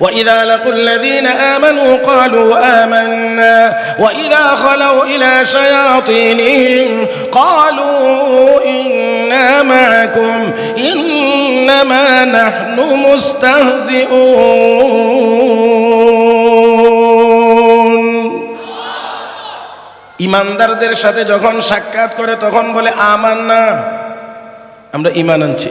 وإذا لقوا الذين آمنوا قالوا آمنا وإذا خلوا إلى شياطينهم قالوا إنا معكم إنما نحن مستهزئون ইমানদারদের সাথে যখন সাক্ষাৎ করে তখন বলে আমান না আমরা ইমান আনছি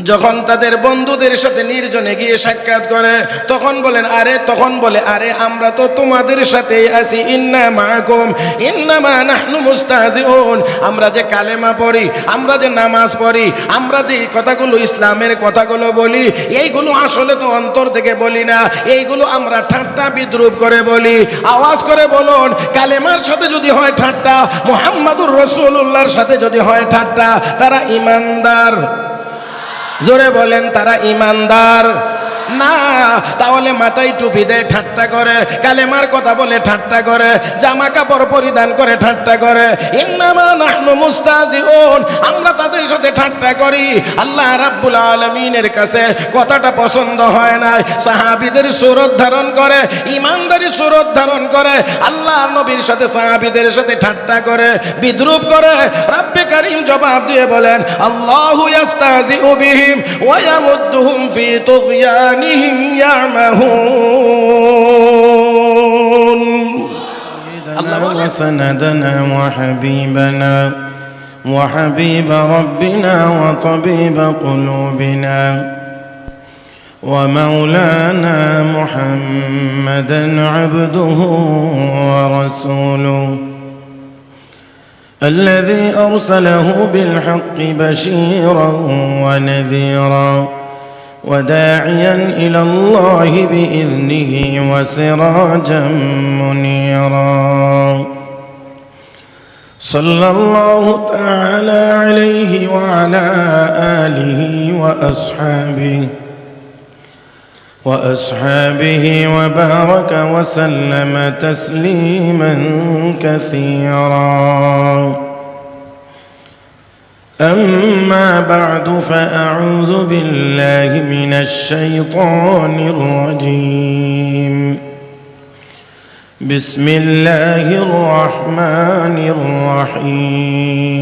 যখন তাদের বন্ধুদের সাথে নির্জনে গিয়ে সাক্ষাৎ করে, তখন বলেন, আরে, তখন বলে, আরে, আমরা তো তোমাদের সাথেই আছি। ইন্না মাকুম, ইন্নামা নাহনু মুস্তাহজিউন আমরা যে কালেমা পড়ি, আমরা যে নামাজ পড়ি, আমরা যে কথাগুলো ইসলামের কথাগুলো বলি, এইগুলো আসলে তো অন্তর থেকে বলি না। এইগুলো আমরা ঠাট্টা বিদ্রুপ করে বলি। আওয়াজ করে বলুন, কালেমার সাথে যদি হয় ঠাট্টা, মোহাম্মদুর রসুল্লাহর সাথে যদি হয় ঠাট্টা, তারা ইমানদার। জোরে বলেন তারা ইমানদার। না, তাহলে মাথায় টুপি দেয় ঠাট্টা করে, কালেমার কথা বলে ঠাট্টা করে, জামা কাপড় পরিধান করে ঠাট্টা করে। আমরা তাদের সাথে ঠাট্টা করি। আল্লাহ রাব্বুল আলামিনের কাছে কথাটা পছন্দ হয় না সাহাবিদের সুরত ধারণ করে, ইমানদারি সুরত ধারণ করে, আল্লাহ নবীর সাথে সাহাবিদের সাথে ঠাট্টা করে, বিদ্রুপ করে, রাব্বে কারীম জবাব দিয়ে বলেন, আল্লাহু ইয়াস্তাজিউ বিহিম ওয়া ইয়ামুদ্দুহুম ফি آذانهم يعمهون. الله وسندنا وحبيبنا وحبيب ربنا وطبيب قلوبنا ومولانا محمدا عبده ورسوله الذي أرسله بالحق بشيرا ونذيرا. وداعيا إلى الله بإذنه وسراجا منيرا. صلى الله تعالى عليه وعلى آله وأصحابه وأصحابه وبارك وسلم تسليما كثيرا. أما بعد فأعوذ بالله من الشيطان الرجيم. بسم الله الرحمن الرحيم.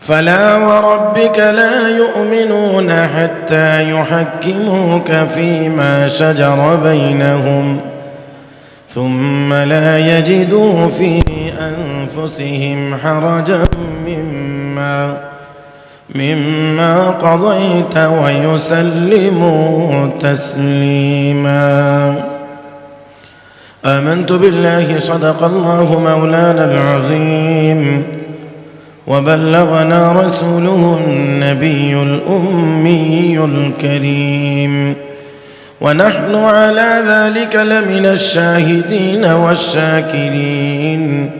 فلا وربك لا يؤمنون حتى يحكموك فيما شجر بينهم ثم لا يجدوا في أنفسهم حرجا مما مما قضيت ويسلموا تسليما. آمنت بالله صدق الله مولانا العظيم. وبلغنا رسوله النبي الأمي الكريم. ونحن على ذلك لمن الشاهدين والشاكرين.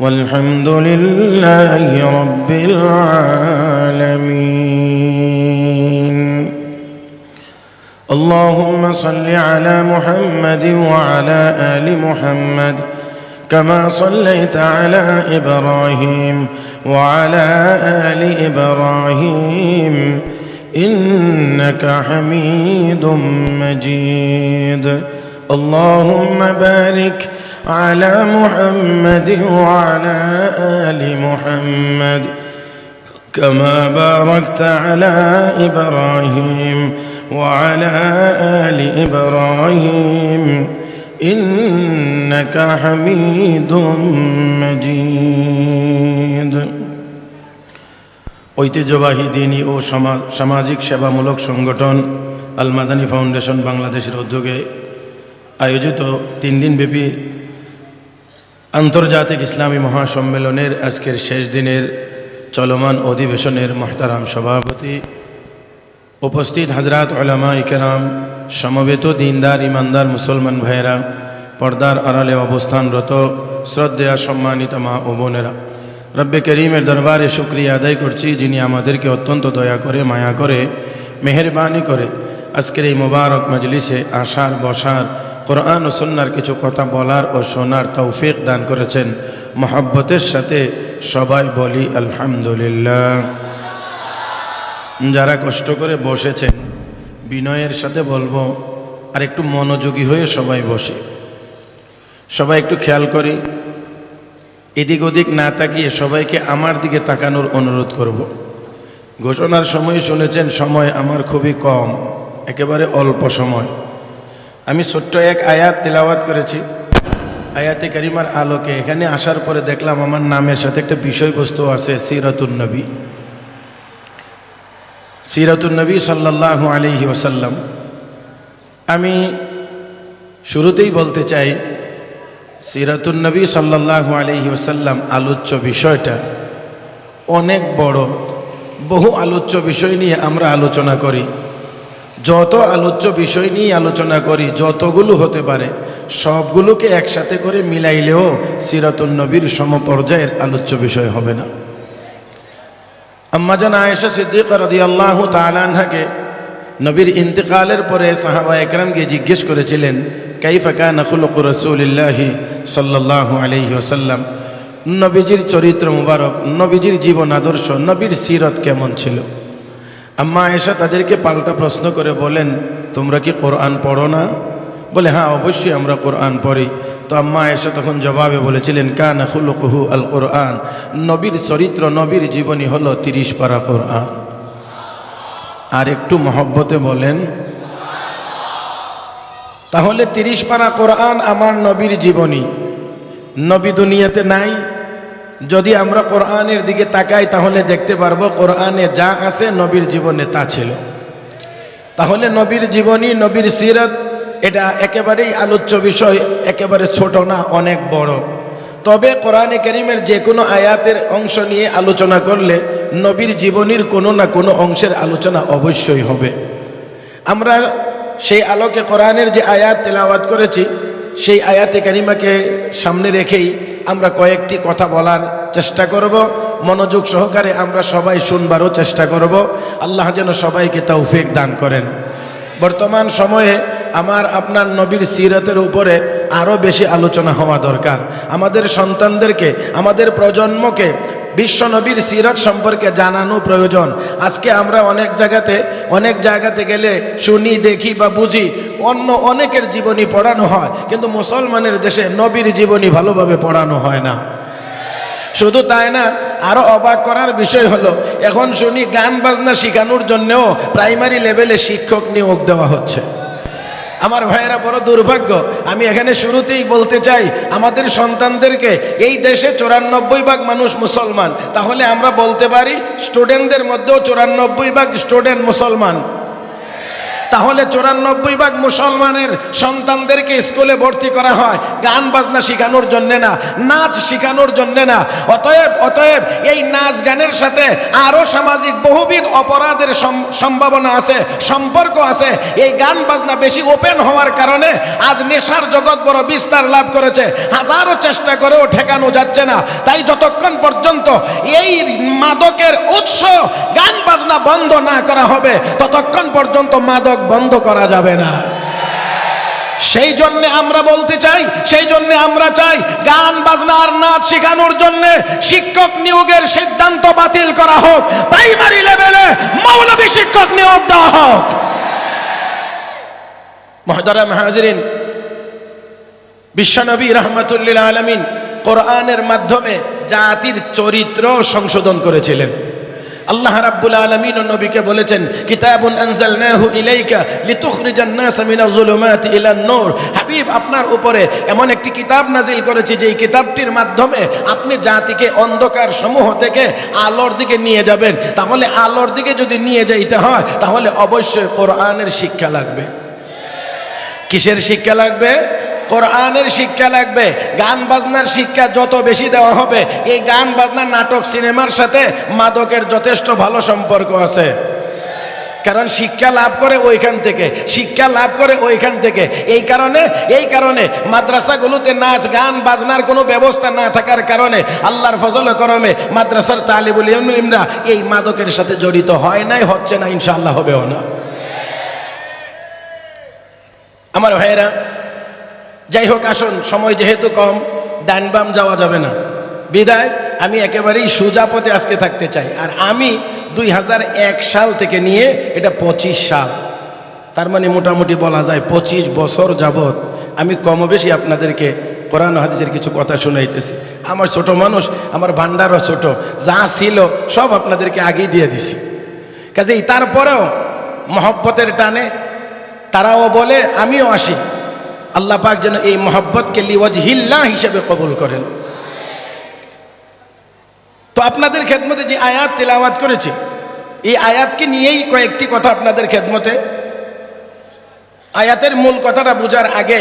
والحمد لله رب العالمين. اللهم صل على محمد وعلى ال محمد كما صليت على إبراهيم وعلى ال إبراهيم انك حميد مجيد. اللهم بارك على محمد وعلى ال محمد كما باركت على ابراهيم وعلى ال ابراهيم انك حميد مجيد ঐতিহ্যবাহী দিনী ও সমা- সামাজিক সেবামূলক সংগঠন আল মাদানী ফাউন্ডেশন বাংলাদেশের উদ্যোগে আয়োজিত তিন দিনব্যাপী আন্তর্জাতিক ইসলামী মহাসম্মেলনের আজকের শেষ দিনের চলমান অধিবেশনের মহতারাম সভাপতি উপস্থিত হাজরাত ওলামা ইকেরাম, সমবেত দিনদার, ইমানদার মুসলমান ভাইয়েরা, পর্দার আড়ালে অবস্থানরত শ্রদ্ধেয়া সম্মানিত মা ও বোনেরা। রব্বে করিমের দরবারে শুক্রিয়া আদায় করছি যিনি আমাদেরকে অত্যন্ত দয়া করে, মায়া করে, মেহরবানি করে আজকের এই মোবারক মজলিসে আসার, বসার কোরআন ও সন্ন্যার কিছু কথা বলার ও শোনার তৌফিক দান করেছেন। মহব্বতের সাথে সবাই বলি আলহামদুলিল্লাহ। যারা কষ্ট করে বসেছেন, বিনয়ের সাথে বলব, আর একটু মনোযোগী হয়ে সবাই বসে। সবাই একটু খেয়াল করি। এদিক ওদিক না তাকিয়ে সবাইকে আমার দিকে তাকানোর অনুরোধ করব। ঘোষণার সময় শুনেছেন, সময় আমার খুবই কম, একেবারে অল্প সময়। আমি ছোট্ট এক আয়াত তেলাওয়াত করেছি। আয়াতে কারিমার আলোকে। এখানে আসার পরে দেখলাম আমার নামের সাথে একটা বিষয়বস্তু আছে, সিরাতুন নবী। সিরাতুন নবী সাল্লাহ আলহি ওসাল্লাম আমি শুরুতেই বলতে চাই, সিরাতুন নবী সাল্লাহ আলহি ওসাল্লাম আলোচ্য বিষয়টা অনেক বড়, বহু আলোচ্য বিষয় নিয়ে আমরা আলোচনা করি। যত আলোচ্য বিষয় নিয়ে আলোচনা করি, যতগুলো হতে পারে, সবগুলোকে একসাথে করে মিলাইলেও সিরাতুন নবীর সমপর্যায়ের আলোচ্য বিষয় হবে না। আম্মাজান আয়েশা সিদ্দিক রদি আল্লাহ তালানহাকে নবীর ইন্তেকালের পরে সাহাবা একরামকে জিজ্ঞেস করেছিলেন কাইফাকা নখুলক রসুলিল্লাহি সাল্লাহ আলহি ওসাল্লাম নবীজির চরিত্র মুবারক, নবীজির জীবন আদর্শ, নবীর সিরত কেমন ছিল? আম্মা আয়েশা তাদেরকে পাল্টা প্রশ্ন করে বলেন, তোমরা কি কোরআন পড়ো না? বলে হ্যাঁ অবশ্যই আমরা কোরআন পড়ি। তো আম্মা আয়েশা তখন জবাবে বলেছিলেন, কান খুলুকুহু আল কোরআন। নবীর চরিত্র, নবীর জীবনী হলো তিরিশ পারা কোরআন। আর একটু মহব্বতে বলেন, তাহলে তিরিশ পারা কোরআন আমার নবীর জীবনী। নবী দুনিয়াতে নাই যদি আমরা কোরআনের দিকে তাকাই, তাহলে দেখতে পারব কোরআনে যা আছে নবীর জীবনে তা ছিল। তাহলে নবীর জীবনী, নবীর সিরত, এটা একেবারেই আলোচ্য বিষয়, একেবারে ছোট না, অনেক বড়। তবে কোরআনে করিমের যে কোনো আয়াতের অংশ নিয়ে আলোচনা করলে নবীর জীবনীর কোনো না কোনো অংশের আলোচনা অবশ্যই হবে। আমরা সেই আলোকে কোরআনের যে আয়াত তেলাওয়াত করেছি সেই আয়াতে কারিমাকে সামনে রেখেই আমরা কয়েকটি কথা বলার চেষ্টা করব। মনোযোগ সহকারে আমরা সবাই শুনবারও চেষ্টা করব। আল্লাহ যেন সবাইকে তৌফিক দান করেন। বর্তমান সময়ে আমার, আপনার নবীর সিরতের উপরে আরও বেশি আলোচনা হওয়া দরকার। আমাদের সন্তানদেরকে, আমাদের প্রজন্মকে বিশ্ব নবীর সিরত সম্পর্কে জানানো প্রয়োজন। আজকে আমরা অনেক জায়গাতে অনেক জায়গাতে গেলে শুনি, দেখি বা বুঝি, অন্য অনেকের জীবনী পড়ানো হয়, কিন্তু মুসলমানের দেশে নবীর জীবনী ভালোভাবে পড়ানো হয় না। শুধু তাই না আরও অবাক করার বিষয় হলো, এখন শুনি গান বাজনা শেখানোর জন্যেও প্রাইমারি লেভেলে শিক্ষক নিয়োগ দেওয়া হচ্ছে। আমার ভাইয়েরা বড় দুর্ভাগ্য। আমি এখানে শুরুতেই বলতে চাই, আমাদের সন্তানদেরকে এই দেশে চুরানব্বই ভাগ মানুষ মুসলমান। তাহলে আমরা বলতে পারি স্টুডেন্টদের মধ্যেও চুরানব্বই ভাগ স্টুডেন্ট মুসলমান। তাহলে চুরানব্বই ভাগ মুসলমানের সন্তানদেরকে স্কুলে ভর্তি করা হয়। গান বাজনা শেখানোর জন্যে না, নাচ শেখানোর জন্যে না। অতএব অতএব এই নাচ গানের সাথে আরও সামাজিক বহুবিধ অপরাধের সম্ভাবনা আছে, সম্পর্ক আছে। এই গান বাজনা বেশি ওপেন হওয়ার কারণে আজ নেশার জগৎ বড় বিস্তার লাভ করেছে। হাজারো চেষ্টা করেও ঠেকানো যাচ্ছে না। তাই যতক্ষণ পর্যন্ত এই মাদকের উৎস গান বাজনা বন্ধ না করা হবে, ততক্ষণ পর্যন্ত মাদক বন্ধ করা যাবে না। সেই জন্য আমরা বলতে চাই, সেই জন্য আমরা চাই, গান, বাজনা আর নাচ শেখানোর জন্য শিক্ষক নিয়োগের সিদ্ধান্ত বাতিল করা হোক। প্রাইমারি লেভেলে মৌলবী শিক্ষক নিয়োগ দেওয়া হোক। মহতারাম হাজরিন, বিশ্বনবী রহমতুল্লিল আলমিন কোরআনের মাধ্যমে জাতির চরিত্র সংশোধন করেছিলেন। আল্লাহ রাব্বুল আলামিন নবীকে বলেছেন, কিতাবুন আনজালনাহু ইলাইকা লিতুখরিজান নাস মিনাজ যুলুমাতি ইলান নূর। হাবিব, আপনার উপরে এমন একটি কিতাব নাজিল করেছি, যেই কিতাবটির মাধ্যমে আপনি জাতিকে অন্ধকার সমূহ থেকে আলোর দিকে নিয়ে যাবেন। তাহলে আলোর দিকে যদি নিয়ে যাইতে হয়, তাহলে অবশ্যই কোরআনের শিক্ষা লাগবে। কিসের শিক্ষা লাগবে? কোরআনের শিক্ষা লাগবে, গান বাজনার শিক্ষা যত বেশি দেওয়া হবে, এই গান বাজনার নাটক, সিনেমার সাথে মাদকের যথেষ্ট ভালো সম্পর্ক আছে। কারণ শিক্ষা লাভ করে ওইখান থেকে, শিক্ষা লাভ করে ওইখান থেকে। এই কারণে এই কারণে মাদ্রাসাগুলোতে নাচ, গান, বাজনার কোনো ব্যবস্থা না থাকার কারণে আল্লাহর ফজল করমে মাদ্রাসার তালিবুল ইমরা এই মাদকের সাথে জড়িত হয় নাই, হচ্ছে না ইনশাল্লাহ হবেও না। আমার ভাইয়েরা যাই হোক আসুন, সময় যেহেতু কম ডান বাম যাওয়া যাবে না। বিদায়, আমি একেবারেই সোজা পথে আজকে থাকতে চাই। আর আমি দুই হাজার এক সাল থেকে নিয়ে এটা পঁচিশ সাল। তার মানে মোটামুটি বলা যায় পঁচিশ বছর যাবৎ আমি কম বেশি আপনাদেরকে কোরআন হাদিসের কিছু কথা শুনাইতেছি। আমার ছোট মানুষ, আমার ভান্ডারও ছোট, যা ছিল সব আপনাদেরকে আগেই দিয়ে দিছি। কাজেই তারপরেও মহব্বতের টানে তারাও বলে, আমিও আসি। আল্লাহ পাক যেন এই মহব্বতকে লিওয়াজহিল্লা হিসেবে কবুল করেন। তো আপনাদের খেদমতে যে আয়াত তেলাওয়াত করেছে, এই আয়াতকে নিয়েই কয়েকটি কথা আপনাদের খেদমতে। আয়াতের মূল কথাটা বোঝার আগে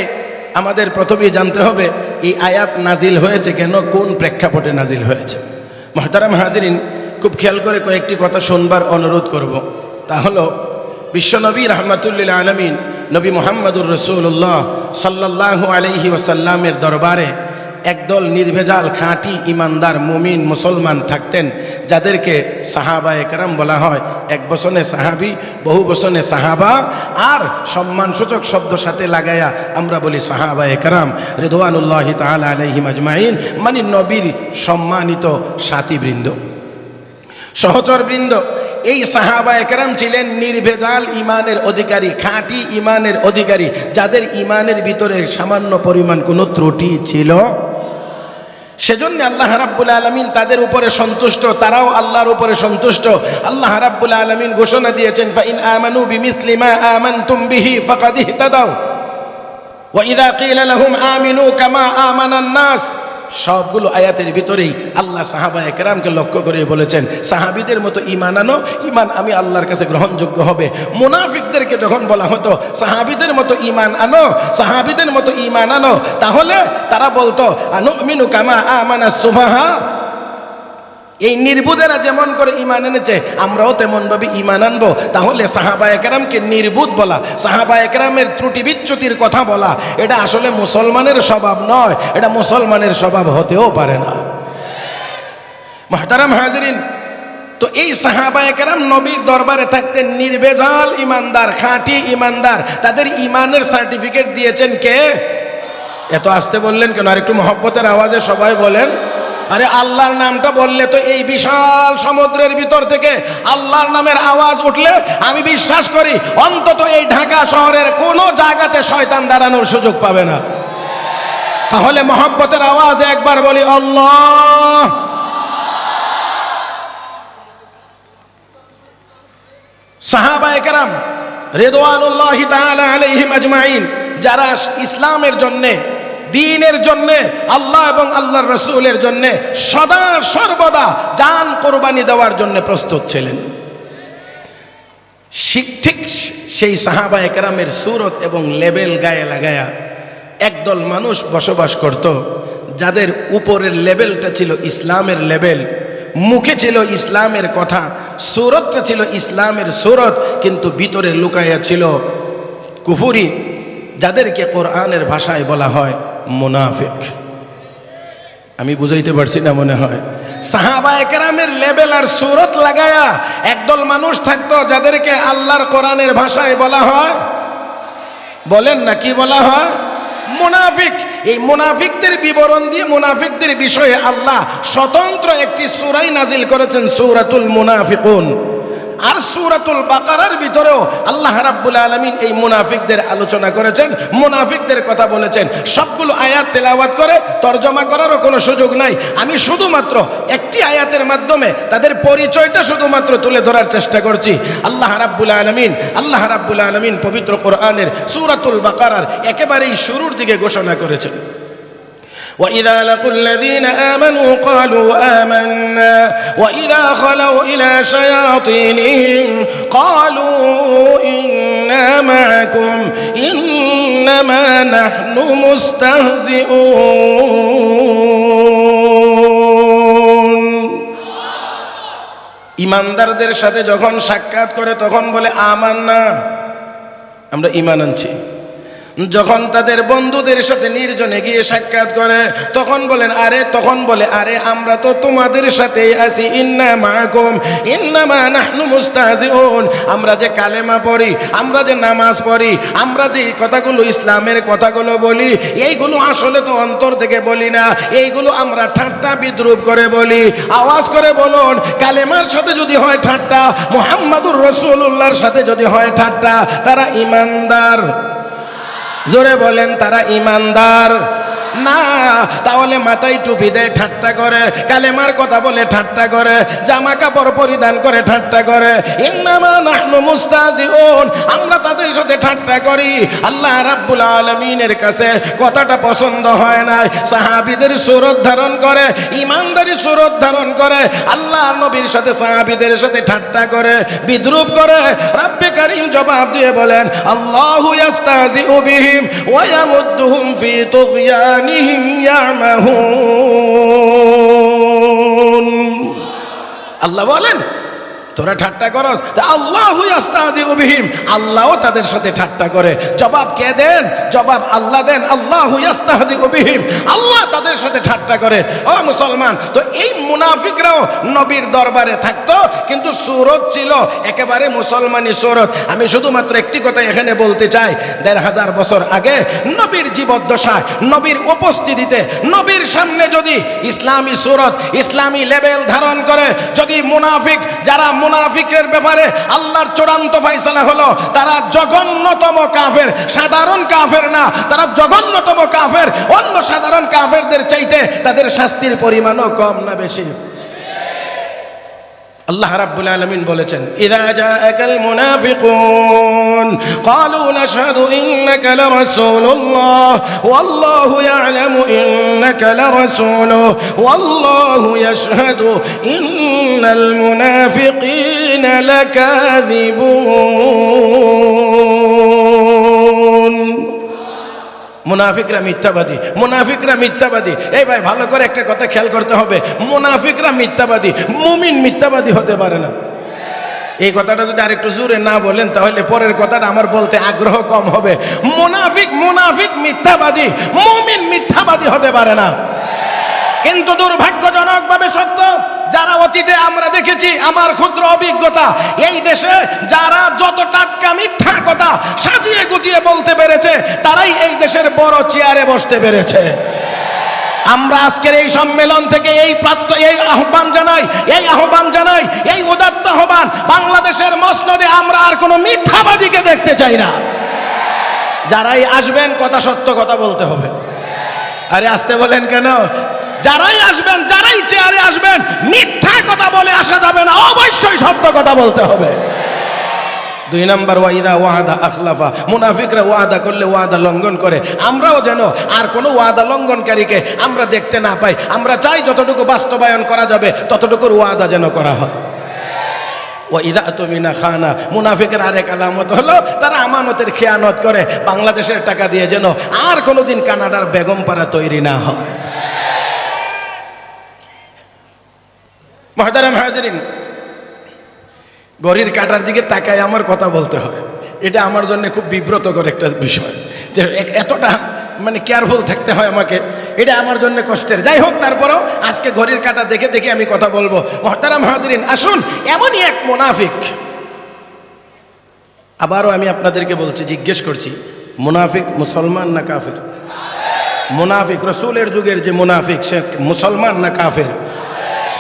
আমাদের প্রথমেই জানতে হবে, এই আয়াত নাজিল হয়েছে কেন, কোন প্রেক্ষাপটে নাজিল হয়েছে। মহতারাম হাজিরিন, খুব খেয়াল করে কয়েকটি কথা শুনবার অনুরোধ করব। তা হলো, বিশ্বনবী রহমতুল্লিল আলমিন নবী মোহাম্মদুর রসুল্লাহ সাল্লাহ আলহি ওসাল্লামের দরবারে একদল নির্ভেজাল খাঁটি ইমানদার মুমিন মুসলমান থাকতেন, যাদেরকে সাহাবা একরাম বলা হয় এক বসনে সাহাবি, বহু বসনে সাহাবা, আর সম্মানসূচক শব্দ সাথে লাগায়া আমরা বলি সাহাবা একরাম রেদওয়ানুল্লাহ তালা আলহিম আজমাইন মানে নবীর সম্মানিত সাথীবৃন্দ। সহচরবৃন্দ এই সাহাবা একরাম ছিলেন নির্ভেজাল ইমানের অধিকারী, খাঁটি ইমানের অধিকারী, যাদের ইমানের ভিতরে সামান্য পরিমাণ কোনো ত্রুটি ছিল। সেজন্য আল্লাহ রাব্বুল আলমিন তাদের উপরে সন্তুষ্ট, তারাও আল্লাহর উপরে সন্তুষ্ট। আল্লাহ রাব্বুল আলমিন ঘোষণা দিয়েছেন, ফাইন আমানু বিমিসলিমা আমানতুম বিহি ফাকাদ ইহতাদাও ওয়া ইযা কিলা লাহুম আমিনু কামা আমানান নাস। সবগুলো আয়াতের ভিতরেই আল্লাহ সাহাবা একরামকে লক্ষ্য করে বলেছেন, সাহাবিদের মতো ইমান আনো ইমান আমি আল্লাহর কাছে গ্রহণযোগ্য হবে। মুনাফিকদেরকে যখন বলা হতো, সাহাবিদের মতো ইমান আনো, সাহাবিদের মতো ইমান আনো, তাহলে তারা বলতো আনু মিনু কামা আমানা সুফাহা? এই নির্বুদেরা যেমন করে ইমান এনেছে, আমরাও তেমনভাবে ইমান আনব। তাহলে সাহাবা একরামকে নির্বুদ বলা সাহাবা একরামের ত্রুটি বিচ্যুতির কথা বলা, এটা আসলে মুসলমানের স্বভাব নয়, এটা মুসলমানের স্বভাব হতেও পারে না। মহতারাম হাজরিন, তো এই সাহাবা একরাম নবীর দরবারে থাকতেন নির্বেজাল ইমানদার খাঁটি ইমানদার তাদের ইমানের সার্টিফিকেট দিয়েছেন কে? এত আসতে বললেন কেন? আর একটু মহব্বতের আওয়াজে সবাই বলেন। আরে আল্লাহর নামটা বললে তো এই বিশাল সমুদ্রের ভিতর থেকে আল্লাহর নামের আওয়াজ উঠলে আমি বিশ্বাস করি অন্তত এই ঢাকা শহরের কোনো জায়গাতে শয়তান দাঁড়ানোর সুযোগ পাবে না। তাহলে মহব্বতের আওয়াজ একবার বলি, আল্লাহ। সাহাবা একরাম রেদওয়ানুল্লাহ তাআলা আলাইহিম আজমাইন, যারা ইসলামের জন্যে দিনের জন্যে, আল্লাহ এবং আল্লাহর রসুলের জন্যে সদা সর্বদা জান কোরবানি দেওয়ার জন্য প্রস্তুত ছিলেন। ঠিক সেই সাহাবা একরামের সুরত এবং লেবেল গায়ে লাগায়া একদল মানুষ বসবাস করত, যাদের উপরের লেভেলটা ছিল ইসলামের লেবেল, মুখে ছিল ইসলামের কথা, সুরতটা ছিল ইসলামের সুরত, কিন্তু ভিতরে লুকাইয়া ছিল কুফুরি, যাদেরকে কোরআনের ভাষায় বলা হয় মুনাফিক। আমি বুঝাইতে পারছি না মনে হয়। সাহাবা একরামের লেভেল আর সুরত লাগায়া একদল মানুষ থাকতো যাদেরকে আল্লাহর কোরআনের ভাষায় বলা হয়। বলেন না কি বলা হয়? মুনাফিক। এই মুনাফিকদের বিবরণ দিয়ে মুনাফিকদের বিষয়ে আল্লাহ স্বতন্ত্র একটি সুরাই নাজিল করেছেন, সূরাতুল মুনাফিকুন। আর সূরাতুল বাকারার ভিতরেও আল্লাহ রাব্বুল আলামিন এই মুনাফিকদের আলোচনা করেছেন, মুনাফিকদের কথা বলেছেন। সবগুলো আয়াত তেলাওয়াত করে তর্জমা করারও কোনো সুযোগ নাই। আমি শুধুমাত্র একটি আয়াতের মাধ্যমে তাদের পরিচয়টা শুধুমাত্র তুলে ধরার চেষ্টা করছি। আল্লাহ রাব্বুল আলামিন, আল্লাহ রাব্বুল আলামিন পবিত্র কোরআনের সুরাতুল বাকারার একেবারেই শুরুর দিকে ঘোষণা করেছেন। وإذا لقوا الذين آمنوا قالوا آمنا وإذا خلوا إلى شياطينهم قالوا إنا معكم إنما نحن مستهزئون ইমানদারদের সাথে যখন সাক্ষাৎ করে তখন বলে আমান না আমরা ইমান আনছি যখন তাদের বন্ধুদের সাথে নির্জনে গিয়ে সাক্ষাৎ করে, তখন বলেন, আরে, তখন বলে, আরে, আমরা তো তোমাদের সাথেই আছি। ইন্না মাকুম ইন্নামা নাহনু মুস্তাহজিউন। আমরা যে কালেমা পড়ি, আমরা যে নামাজ পড়ি, আমরা যে কথাগুলো ইসলামের কথাগুলো বলি, এইগুলো আসলে তো অন্তর থেকে বলি না। এইগুলো আমরা ঠাট্টা বিদ্রুপ করে বলি। আওয়াজ করে বলুন, কালেমার সাথে যদি হয় ঠাট্টা, মোহাম্মদুর রসুল্লাহর সাথে যদি হয় ঠাট্টা, তারা ইমানদার। জোরে বলেন তারা ইমানদার। না, তাহলে মাথায় টুপি দেয় ঠাট্টা করে, কালেমার কথা বলে ঠাট্টা করে জামা কাপড় পরিধান করে ঠাট্টা করে। আমরা তাদের সাথে ঠাট্টা করি। আল্লাহ রাব্বুল আলমিনের কাছে কথাটা পছন্দ হয় না সাহাবিদের সুরত ধারণ করে ইমানদারি সুরত ধারণ করে, আল্লাহ নবীর সাথে সাহাবিদের সাথে ঠাট্টা করে, বিদ্রুপ করে, রাব্বে কারীম জবাব দিয়ে বলেন, আল্লাহ ইয়াস্তাজিউ বিহিম ওয়া ইয়ামুদ্দুহুম ফি তুগয়ানিহিম ইয়ামাহুন আল্লাহ বলেন তোরা ঠাট্টা করস? আল্লাহ বিহিম। আল্লাহও তাদের সাথে ঠাট্টা করে। জবাব কে দেন? জবাব আল্লাহ দেন। আল্লাহ বিহিম। আল্লাহ তাদের সাথে ঠাট্টা করে। ও মুসলমান, তো এই মুনাফিকরাও নবীর দরবারে থাকতো, কিন্তু সুরত ছিল একেবারে মুসলমানি সুরত। আমি শুধুমাত্র একটি কথা এখানে বলতে চাই। দেড় হাজার বছর আগে নবীর জীবদ্দশায়, নবীর উপস্থিতিতে, নবীর সামনে যদি ইসলামী সুরত, ইসলামী লেভেল ধারণ করে, যদি মুনাফিক যারা মুনাফিকের ব্যাপারে আল্লাহর চূড়ান্ত ফাইসলা হলো, তারা জঘন্যতম কাফের, সাধারণ কাফের না, তারা জঘন্যতম কাফের। অন্য সাধারণ কাফেরদের চাইতে তাদের শাস্তির পরিমাণও কম না বেশি। আল্লাহ রাব্বুল আলামিন বলেছেন ইদা জাআকাল মুনাফিকুন ক্বালু নাশহাদু ইন্নাকা লারাসূলুল্লাহ ওয়াল্লাহু ইয়ালামু ইন্নাকা লারাসূলুহু ওয়াল্লাহু ইয়াশহাদু ইন্নাল মুনাফিকিনা লাকাযিবুন মুনাফিকরা মিথ্যাবাদী মুনাফিকরা মিথ্যাবাদী। এই ভাই, ভালো করে একটা কথা খেয়াল করতে হবে। মুনাফিকরা মিথ্যাবাদী, মুমিন মিথ্যাবাদী হতে পারে না। এই কথাটা যদি আরেকটু জোরে না বলেন, তাহলে পরের কথাটা আমার বলতে আগ্রহ কম হবে। মুনাফিক মুনাফিক মিথ্যাবাদী, মুমিন মিথ্যাবাদী হতে পারে না। কিন্তু দুর্ভাগ্যজনকভাবে সত্য যারা অতীতে আমরা দেখেছি, আমার ক্ষুদ্র অভিজ্ঞতা, এই দেশে যারা যত টাটকা মিথ্যা কথা সাজিয়ে গুজিয়ে বলতে পেরেছে, তারাই এই দেশের বড় চেয়ারে বসতে পেরেছে। আমরা আজকের এই সম্মেলন থেকে এই প্রাপ্ত, এই আহ্বান জানাই, এই আহ্বান জানাই, এই উদাত্ত আহ্বান, বাংলাদেশের মসনদে আমরা আর কোনো মিথ্যাবাদীকে দেখতে চাই না। যারাই আসবেন, কথা সত্য কথা বলতে হবে। আরে আসতে বলেন কেন? যারাই আসবেন, যারাই চেয়ারে আসবেন, মিথ্যা কথা বলে আসা যাবে না, অবশ্যই সত্য কথা বলতে হবে। দুই নাম্বার ওয়াইদা ওয়াদা আখলাফা। মুনাফিকরা ওয়াদা করলে ওয়াদা লঙ্ঘন করে। আমরাও যেন আর কোনো ওয়াদা লঙ্ঘনকারীকে আমরা দেখতে না পাই। আমরা চাই যতটুকু বাস্তবায়ন করা যাবে, ততটুকুর ওয়াদা যেন করা হয়। ও ইদা তুমিনা খানা। মুনাফিকের আরেক আলামত হলো, তারা আমানতের খেয়ানত করে, বাংলাদেশের টাকা দিয়ে যেন আর কোনোদিন কানাডার বেগম পাড়া তৈরি না হয়। মহতারাম হাজরিন ঘড়ির কাটার দিকে তাকায় আমার কথা বলতে হয়। এটা আমার জন্য খুব বিব্রতকর একটা বিষয়। যে এতটা মানে কেয়ারফুল থাকতে হয় আমাকে। এটা আমার জন্য কষ্টের। যাই হোক, তারপরও আজকে ঘড়ির কাটা দেখে দেখে আমি কথা বলব। মহতারাম হাজরিন, আসুন, এমনই এক মুনাফিক। আবারও আমি আপনাদেরকে বলছি, জিজ্ঞেস করছি, মুনাফিক মুসলমান না কাফের? মুনাফিক, রসুলের যুগের যে মুনাফিক, সে মুসলমান না কাফের?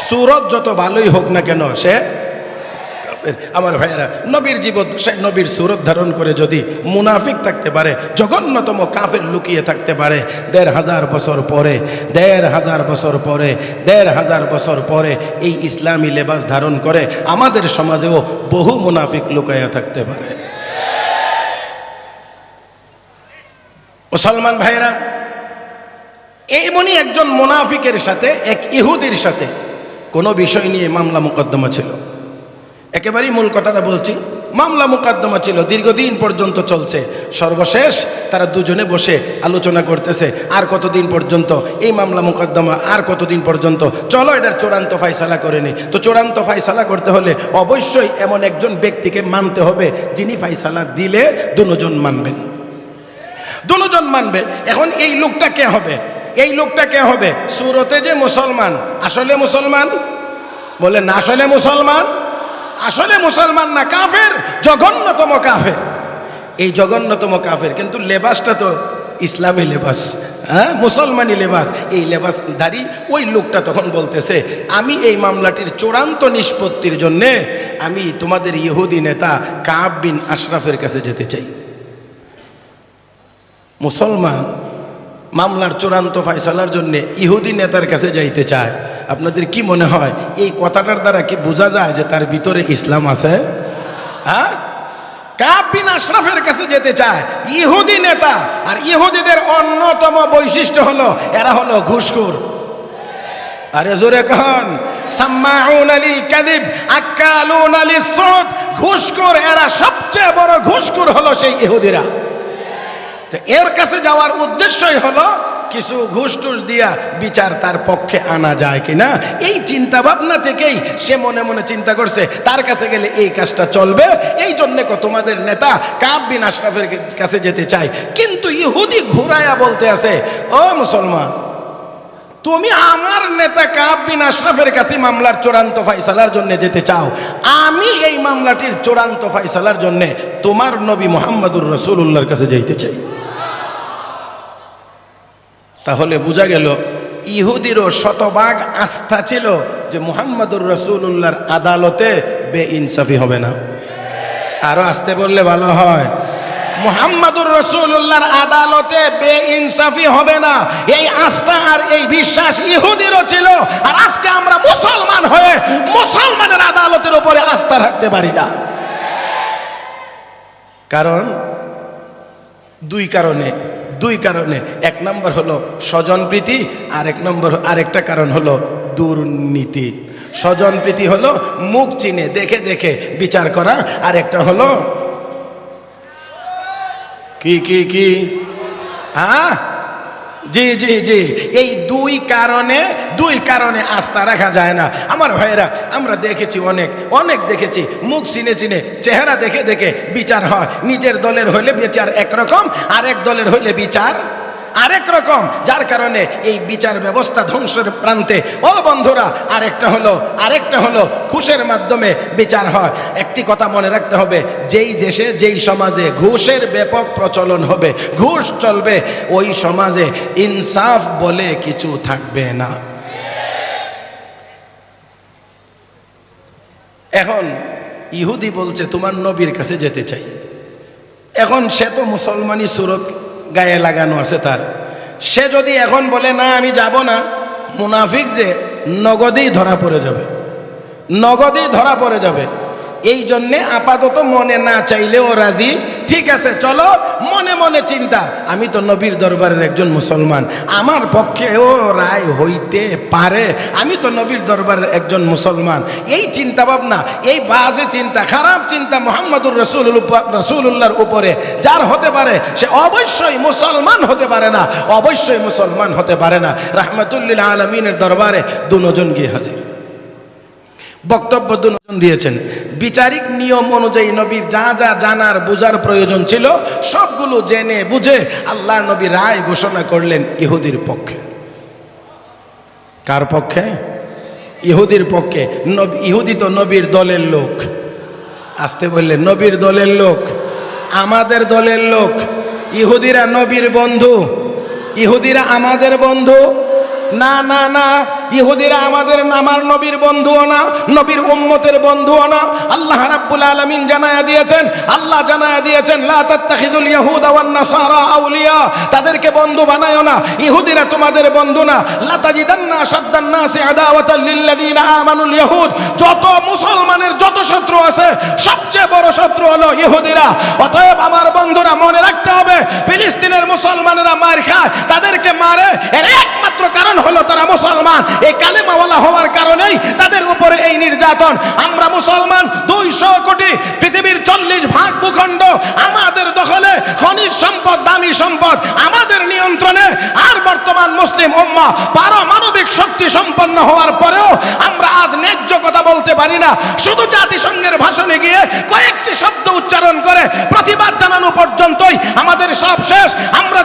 সুরত যত ভালোই হোক না কেন, সে আমার ভাইয়েরা, নবীর জীবদ্দশায় নবীর সুরত ধারণ করে যদি মুনাফিক থাকতে পারে, জঘন্যতম কাফের লুকিয়ে থাকতে পারে, দেড় হাজার বছর পরে, দেড় হাজার বছর পরে, দেড় হাজার বছর পরে এই ইসলামী লেবাস ধারণ করে, আমাদের সমাজেও বহু মুনাফিক লুকাইয়া থাকতে পারে। মুসলমান ভাইয়েরা, এমনই একজন মুনাফিকের সাথে, এক ইহুদির সাথে কোনো বিষয় নিয়ে মামলা মোকদ্দমা ছিল। একেবারেই মূল কথাটা বলছি, মামলা মোকদ্দমা ছিল, দীর্ঘদিন পর্যন্ত চলছে। সর্বশেষ তারা দুজনে বসে আলোচনা করতেছে, আর কতদিন পর্যন্ত? এই মামলা মোকদ্দমা আর কতদিন পর্যন্ত? চলো এটার চূড়ান্ত ফাইসালা করে নি। তো চূড়ান্ত ফাইসালা করতে হলে অবশ্যই এমন একজন ব্যক্তিকে মানতে হবে, যিনি ফাইসালা দিলে দুজন মানবেন। দুজন মানবে, এখন এই লোকটা কে হবে? এই লোকটা কে হবে? সুরতে যে মুসলমান। আসলে মুসলমান? বলে, না, আসলে মুসলমান? আসলে মুসলমান না, কাফের। জঘন্যতম কাফের। এই জঘন্যতম কাফের, কিন্তু লেবাসটা তো ইসলামী লেবাস। হ্যাঁ? মুসলমানি লেবাস। এই লেবাস লেবাসধারী ওই লোকটা তখন বলতেছে, আমি এই মামলাটির চূড়ান্ত নিষ্পত্তির জন্যে আমি তোমাদের ইহুদি নেতা কাব বিন আশরাফের কাছে যেতে চাই। মুসলমান মামলার চূড়ান্ত ফয়সালার জন্য ইহুদি নেতার কাছে যাইতে চায়। আপনাদের কি মনে হয়, এই কথাটার দ্বারা কি বোঝা যায় যে তার ভিতরে ইসলাম আছে? হ্যাঁ? কাব বিন আশরাফের কাছে যেতে চায় ইহুদি নেতা, আর ইহুদিদের অন্যতম বৈশিষ্ট্য হলো এরা হলো ঘুষখোর। আরে জোরে কহন সাম্মাউন আলিল কাদিব আক্কালুন আলিস সুদ। ঘুষখোর, এরা সবচেয়ে বড় ঘুষখোর হলো সেই ইহুদিরা। তো এর কাছে যাওয়ার উদ্দেশ্যই হলো কিছু ঘুষ টুস দিয়া বিচার তার পক্ষে আনা যায় কিনা। এই চিন্তা ভাবনা থেকেই সে মনে মনে চিন্তা করছে, তার কাছে গেলে এই কাজটা চলবে এই জন্য কো তোমাদের নেতা কাব বিন আশরাফের কাছে যেতে চাই কিন্তু ইহুদি ঘুরায়া বলতে আছে, ও মুসলমান তুমি আমার নেতা কাব বিন আশরাফের কাছে মামলার চূড়ান্ত ফাইসালার জন্য যেতে চাও। আমি এই মামলাটির চূড়ান্ত ফাইসালার জন্য তোমার নবী মোহাম্মদুর রসুল্লাহর কাছে যাইতে চাই। তাহলে বোঝা গেল, ইহুদিরও শতভাগ আস্থা ছিল যে মুহাম্মদুর রসুল্লাহর আদালতে বে ইনসাফি হবে না। আরও আসতে বললে ভালো হয়। মুহাম্মাদুর রসুল্লাহর আদালতে বে ইনসাফি হবে না। এই আস্থা আর এই বিশ্বাস ইহুদিরও ছিল। আর আজকে আমরা মুসলমান হয়ে মুসলমানের আদালতের উপরে আস্থা রাখতে পারি না। কারণ দুই কারণে দুই কারণে। এক নম্বর হলো স্বজনপ্রীতি আর এক নম্বর, আরেকটা কারণ হলো দুর্নীতি। স্বজনপ্রীতি হলো মুখ চিনে, দেখে দেখে বিচার করা। আর একটা হলো কি কি কি? হ্যাঁ? জি জি জি। এই দুই কারণে দুই কারণে আস্থা রাখা যায় না। আমার ভাইয়েরা, আমরা দেখেছি অনেক অনেক দেখেছি। মুখ চিনে চিনে, চেহারা দেখে দেখে বিচার হয়। নিজের দলের হইলে বিচার একরকম, আরেক দলের হইলে বিচার আরেক রকম, যার কারণে এই বিচার ব্যবস্থা ধ্বংসের প্রান্তে। ও বন্ধুরা, আরেকটা হলো আরেকটা হলো, ঘুষের মাধ্যমে বিচার হয়। একটি কথা মনে রাখতে হবে, যেই দেশে, যেই সমাজে ঘুষের ব্যাপক প্রচলন হবে, ঘুষ চলবে, ওই সমাজে ইনসাফ বলে কিছু থাকবে না। এখন ইহুদি বলছে, তোমার নবীর কাছে যেতে চাই। এখন সে তো মুসলমানি সুরত গায়ে লাগানো আছে তার। সে যদি এখন বলে, না, আমি যাব না, মুনাফিক যে নগদেই ধরা পড়ে যাবে। নগদেই ধরা পড়ে যাবে। এই জন্যে আপাতত মনে না চাইলেও রাজি ঠিক আছে, চলো। মনে মনে চিন্তা, আমি তো নবীর দরবারের একজন মুসলমান। আমার পক্ষেও রায় হইতে পারে, আমি তো নবীর দরবারের একজন মুসলমান। এই চিন্তা ভাবনা এই বাজে চিন্তা, খারাপ চিন্তা মোহাম্মদুর রসুল রসুল্লাহর উপরে, যার হতে পারে, সে অবশ্যই মুসলমান হতে পারে না, অবশ্যই মুসলমান হতে পারে না। রাহমাতুল্লিল আলমিনের দরবারে দুজন গিয়ে হাজির। বক্তব্য দুজন দিয়েছেন। বিচারিক নিয়ম অনুযায়ী নবীর যা যা জানার, বোঝার প্রয়োজন ছিল, সবগুলো জেনে বুঝে আল্লাহ নবী রায় ঘোষণা করলেন ইহুদির পক্ষে। কার পক্ষে? ইহুদির পক্ষে। ইহুদি তো নবীর দলের লোক। আসতে বললেন নবীর দলের লোক। আমাদের দলের লোক। ইহুদিরা নবীর বন্ধু। ইহুদিরা আমাদের বন্ধু। না না না। ইহুদিরা আমাদের, আমার নবীর বন্ধুও না, নবীর উম্মতের বন্ধুও না। আল্লাহ রাব্বুল আলামিন জানায়া দিয়েছেন, আল্লাহ জানায়া দিয়েছেন, লা তাত্তাখিদুল ইয়াহুদা ওয়ান নাসারা আউলিয়া। তাদেরকে বন্ধু বানায়ো না, ইহুদিরা তোমাদের বন্ধু না। লা তাজিদান্না আশাদ্দান নাসি আদাওয়াতাল লিল্লাযিনা আমানুল ইয়াহুদ। যত মুসলমানের যত শত্রু আছে, সবচেয়ে বড় শত্রু হলো ইহুদিরা। অতএব আমার বন্ধুরা মনে রাখতে হবে, ফিলিস্তিনের মুসলমানেরা মার খায়, তাদেরকে মারে। এর একমাত্র কারণ হলো তারা মুসলমান। এই কালেমাওয়ালা হওয়ার কারণেই তাদের উপরে এই নির্যাতন। আমরা মুসলমান দুইশো কোটি পৃথিবীর চল্লিশ ভাগ ভূখণ্ড আমাদের দখলে খনিজ সম্পদ, দামি সম্পদ আমাদের নিয়ন্ত্রণে। আর বর্তমান মুসলিম উম্মা পারমাণবিক শক্তি সম্পন্ন হওয়ার পরেও আমরা আজ ন্যায্য কথা বলতে পারি না। শুধু জাতিসংঘের ভাষণে গিয়ে কয়েকটি শব্দ উচ্চারণ করে প্রতিবাদ জানানো পর্যন্তই আমাদের সব শেষ। আমরা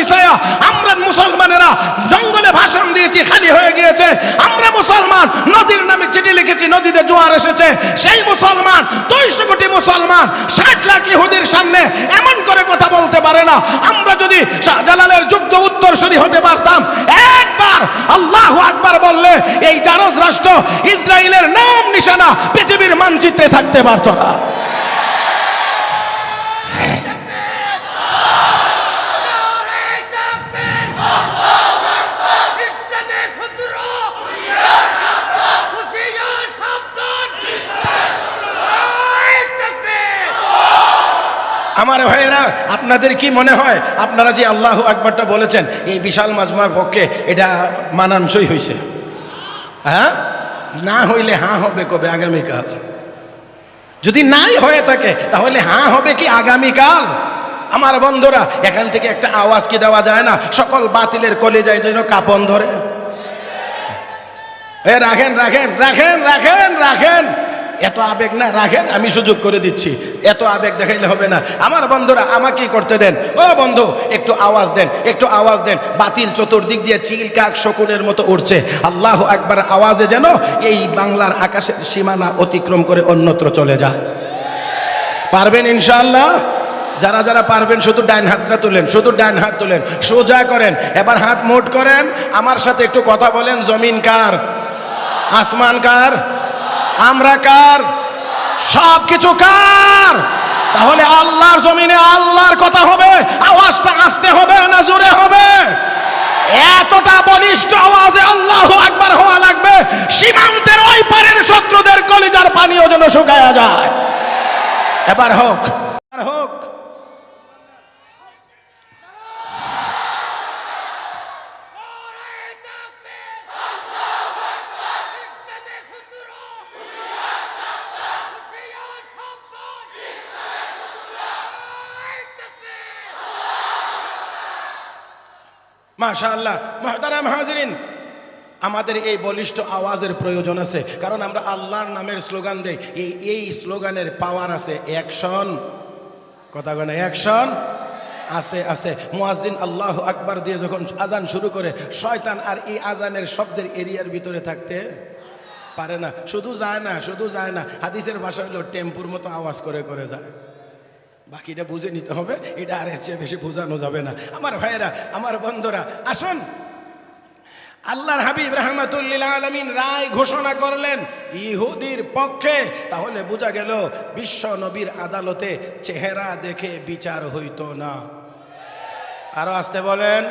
বিষয়ে। আমরা মুসলমানেরা জঙ্গলে ভাষণ দিয়েছি, খালি হয়ে গিয়েছে। আমরা মুসলমান, নদীর নামে চিঠি লিখেছি, নদীতে জোয়ার এসেছে। সেই মুসলমান, দুইশো কোটি মুসলমান, ষাট লাখ ইহুদির সামনে এমন করে কথা বলতে পারে না। আমরা যদি শাহজালালের যুদ্ধ উত্তরসূরি হতে পারতাম, একবার আল্লাহ আকবার বললে এই জারজ রাষ্ট্র ইসরায়েলের নাম নিশানা পৃথিবীর মানচিত্রে থাকতে পারত না। আমার ভাইয়েরা, আপনাদের কি মনে হয়? আপনারা যে আল্লাহ আকবরটা বলেছেন, এই বিশাল মাজমার পক্ষে এটা মানানসই হয়েছে? হ্যাঁ? না হইলে হাঁ হবে কবে? আগামীকাল। যদি নাই হয়ে থাকে, তাহলে হাঁ হবে কি আগামীকাল? আমার বন্ধুরা, এখান থেকে একটা আওয়াজ কি দেওয়া যায় না? সকল বাতিলের কলে যায় যেন কাপন ধরে। এ, রাখেন রাখেন রাখেন রাখেন রাখেন। এত আবেগ না, রাখেন, আমি সুযোগ করে দিচ্ছি। এত আবেগ দেখাইলে হবে না। আমার বন্ধুরা, আমাকেই করতে দেন। ও বন্ধু, একটু আওয়াজ দেন, একটু আওয়াজ দেন। বাতিল চতুর্দিক দিয়ে চিল কাক শকুনের মতো উঠছে আল্লাহ একবার আওয়াজে যেন এই বাংলার আকাশের সীমানা অতিক্রম করে অন্যত্র চলে যায়। পারবেন ইনশাআল্লাহ? যারা যারা পারবেন, শুধু ডাইন হাতটা তুলেন, শুধু ডাইন হাত তুলেন, সোজা করেন, এবার হাত মোট করেন। আমার সাথে একটু কথা বলেন, জমিন কার? আসমান কার? আমরা কার? সব কিছু কার? তাহলে আল্লাহর জমিনে আল্লাহর কথা হবে, আওয়াজটা আসতে হবে না জোরে হবে? এতটা বলিষ্ঠ আওয়াজে আল্লাহ একবার হওয়া লাগবে, সীমান্তের ওই পারের শত্রুদের কলিজার পানিও যেন শুকায়া যায়। এবার হোক মাশাআল্লাহ, মহতারাম হাজিরিন, আমাদের এই বলিষ্ঠ আওয়াজের প্রয়োজন আছে, কারণ আমরা আল্লাহর নামের স্লোগান দেই, এই এই স্লোগানের পাওয়ার আছে অ্যাকশন কথা বলে অ্যাকশন আছে আছে, মুয়াজ্জিন আল্লাহ আকবার দিয়ে যখন আজান শুরু করে, শয়তান আর এই আজানের শব্দের এরিয়ার ভিতরে থাকতে পারে না, শুধু যায় না, শুধু যায় না, হাদিসের ভাষা হলো টেম্পুর মতো আওয়াজ করে করে যায়। বাকিটা বুঝে নিতে হবে, এটা আর এর চেয়ে বেশি বোঝানো যাবে না। আমার ভাইয়েরা, আমার বন্ধুরা, আসুন। আল্লাহর হাবিব রহমাতুল্লিল আলমিন রায় ঘোষণা করলেন ইহুদির পক্ষে। তাহলে বোঝা গেল বিশ্ব নবীর আদালতে চেহারা দেখে বিচার হইত না। আরও আসতে বলেন